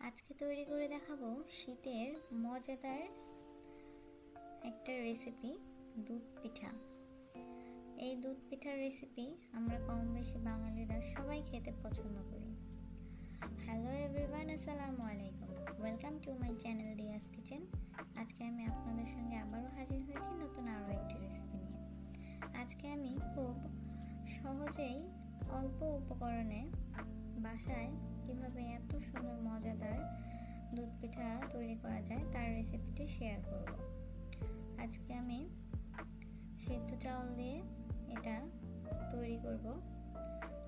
আজকে তৈরি করে দেখাবো শীতের মজাদার একটা রেসিপি দুধ পিঠা। এই দুধ পিঠার রেসিপি আমরা কম বেশি বাঙালিরা সবাই খেতে পছন্দ করি। হ্যালো এভরিওয়ান আসসালামু আলাইকুম। Welcome to my channel Diya's kitchen আজকে আমি আপনাদের সঙ্গে আবারও হাজির হয়েছি নতুন আরও একটি রেসিপি নিয়ে। আজকে আমি খুব সহজেই অল্প উপকরণে বাসায় কীভাবে এত সুন্দর, মজাদার দুধ পিঠা তৈরি করা যায় তার রেসিপিটি শেয়ার করব। আজকে আমি সেদ্ধ চাউল দিয়ে এটা তৈরি করব।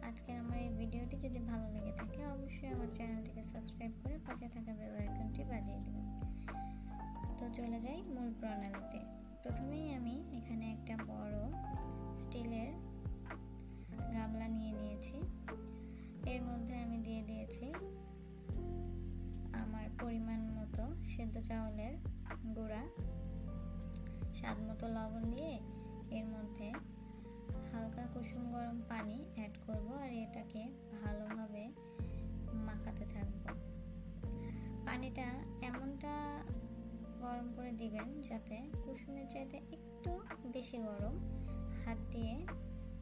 আজকের আমার এই ভিডিওটি যদি ভালো লেগে থাকে, অবশ্যই আমার চ্যানেলটিকে সাবস্ক্রাইব করে পাশে থাকা বেল আইকনটি বাজিয়ে দেবেন। তো চলে যাই মূল প্রণালীতে। প্রথমেই আমি এখানে একটা বড় স্টিলের গামলা নিয়ে নিয়েছি। এর মধ্যে আমি দিয়ে দিয়েছি আমার পরিমাণ মতো সেদ্ধ চাউলের গুঁড়া, স্বাদ মতো লবণ দিয়ে এর মধ্যে হালকা কুসুম গরম পানি অ্যাড করব আর এটাকে ভালোভাবে মাখাতে থাকব। পানিটা এমনটা গরম করে দিবেন যাতে কুসুমের চাইতে একটু বেশি গরম, হাত দিয়ে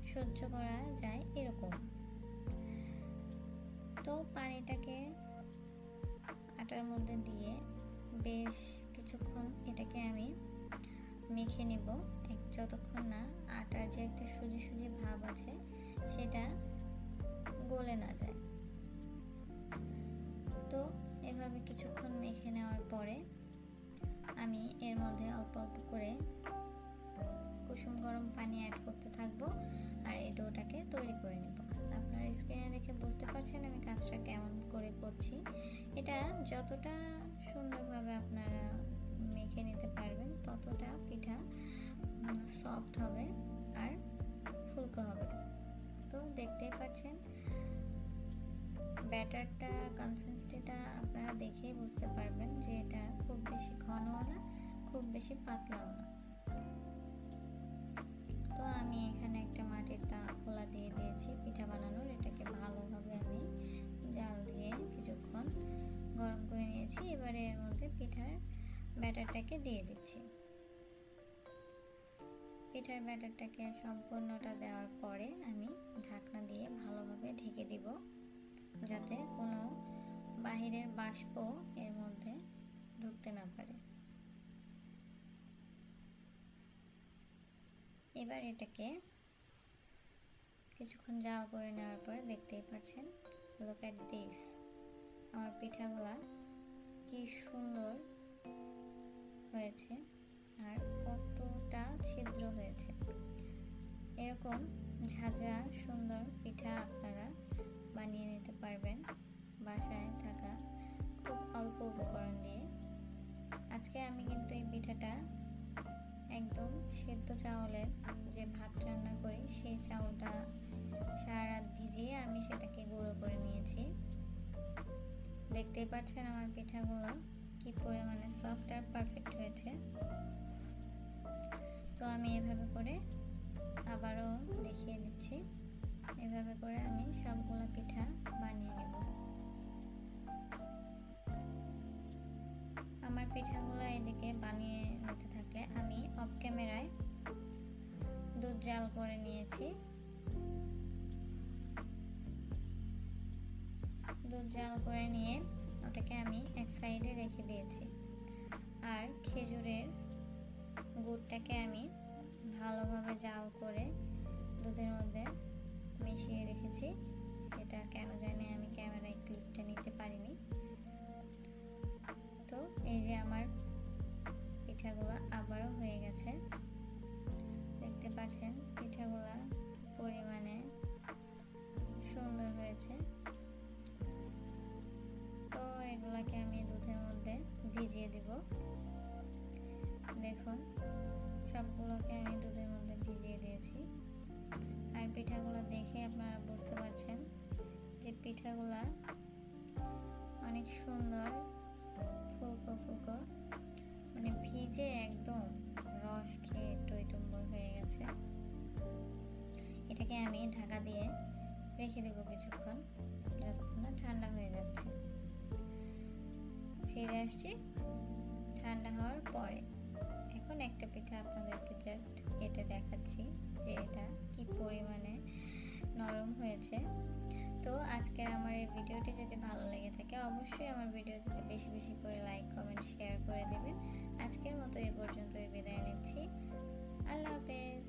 সহ্য করা যায় এরকম। তো পানিটাকে আটার মধ্যে দিয়ে বেশ কিছুক্ষণ এটাকে আমি মেখে নেব। যতক্ষণ না আটার যে একটা সুজি সুজি ভাব আছে সেটা গলে না যায়। তো এভাবে কিছুক্ষণ মেখে নেওয়ার পরে আমি এর মধ্যে অল্প অল্প করে কুসুম গরম পানি অ্যাড করতে থাকব আর এই ডোটাকে তৈরি করে নেব। স্ক্রিনে দেখে বুঝতে পারছেন আমি কাজটা কেমন করে করছি। এটা যতটা সুন্দরভাবে আপনারা মেখে নিতে পারবেন, ততটা পিঠা সফট হবে আর ফুলকো হবে। তো দেখতেই পাচ্ছেন, ব্যাটারটা কনসিস্টেন্সিটা আপনারা দেখেই বুঝতে পারবেন যে এটা খুব বেশি ঘনও না, খুব বেশি পাতলাও না। দিয়ে দিয়েছি, পিঠা বানানোর। এটাকে ভালোভাবে আমি জাল দিয়ে কিছুক্ষণ গরম করে নিয়েছি। এবারে এর মধ্যে পিঠার ব্যাটারটাকে দিয়ে দিচ্ছি। পিঠার ব্যাটারটাকে সম্পূর্ণটা দেওয়ার পরে আমি ঢাকনা দিয়ে ভালোভাবে ঢেকে দিব, যাতে কোনো বাহিরের বাষ্প এর মধ্যে ঢুকতে না পারে। এবার এটাকে কিছুক্ষণ জাল করে নেওয়ার পরে দেখতেই পাচ্ছেন লুক অ্যাট দিস আমার পিঠাগুলা কি সুন্দর হয়েছে আর কতটা ছিদ্র হয়েছে। এরকম ঝাঁঝা সুন্দর পিঠা আপনারা বানিয়ে নিতে পারবেন বাসায় থাকা খুব অল্প উপকরণ দিয়ে। আজকে আমি কিন্তু এই পিঠাটা একদম সেদ্ধ চাউলের যে ভাত রান্না করি, সেই চাউলটা ভিজিয়ে আমি সেটাকে গুঁড়ো করে নিয়েছি। দেখতেই পাচ্ছেন আমার পিঠাগুলো কি পরিমাণে সফট আর পারফেক্ট হয়েছে। তো আমি এভাবে করে আবারও দেখিয়ে দিচ্ছি। এভাবে করে আমি সবগুলো পিঠা বানিয়ে নেব। আমার পিঠাগুলো এদিকে বানিয়ে নিতে থাকলে আমি অফ ক্যামেরায় দুধ জাল করে নিয়েছি। দুধ জাল করে নিয়ে ওটাকে আমি এক সাইডে রেখে দিয়েছি। আর খেজুরের গুড়টাকে আমি ভালোভাবে জাল করে দুধের মধ্যে মিশিয়ে রেখেছি। এটা কেন জানি আমি ক্যামেরায় ক্লিপটা নিতে পারিনি। তো এই যে আমার পিঠাগুলো আবারও হয়ে গেছে। দেখতে পাচ্ছেন পিঠাগুলা পরিমাণে সুন্দর হয়েছে। এগুলাকে আমি দুধের মধ্যে ভিজিয়ে দিব। দেখুন, সবগুলোকে আমি দুধের মধ্যে ভিজিয়ে দিয়েছি। আর পিঠাগুলো দেখে আপনারা বুঝতে পারছেন যে পিঠাগুলা অনেক সুন্দর, ফুলকো ফুলকো মানে ভিজে একদম রস খেয়ে টইটম্বর হয়ে গেছে। এটাকে আমি ঢাকা দিয়ে রেখে দেবো কিছুক্ষণ, যতক্ষণ না ঠান্ডা হয়ে যাচ্ছে। চলে আসছি ঠান্ডা হওয়ার পরে। এখন একটা পিঠা আপনাদেরকে জাস্ট কেটে দেখাচ্ছি যে এটা কি পরিমাণে নরম হয়েছে। তো আজকের আমার এই ভিডিওটি যদি ভালো লেগে থাকে, অবশ্যই আমার ভিডিওটিতে বেশি বেশি করে লাইক কমেন্ট শেয়ার করে দেবেন। আজকের মতো এ পর্যন্তই বিদায় নিচ্ছি। আল্লাহ হাফেজ।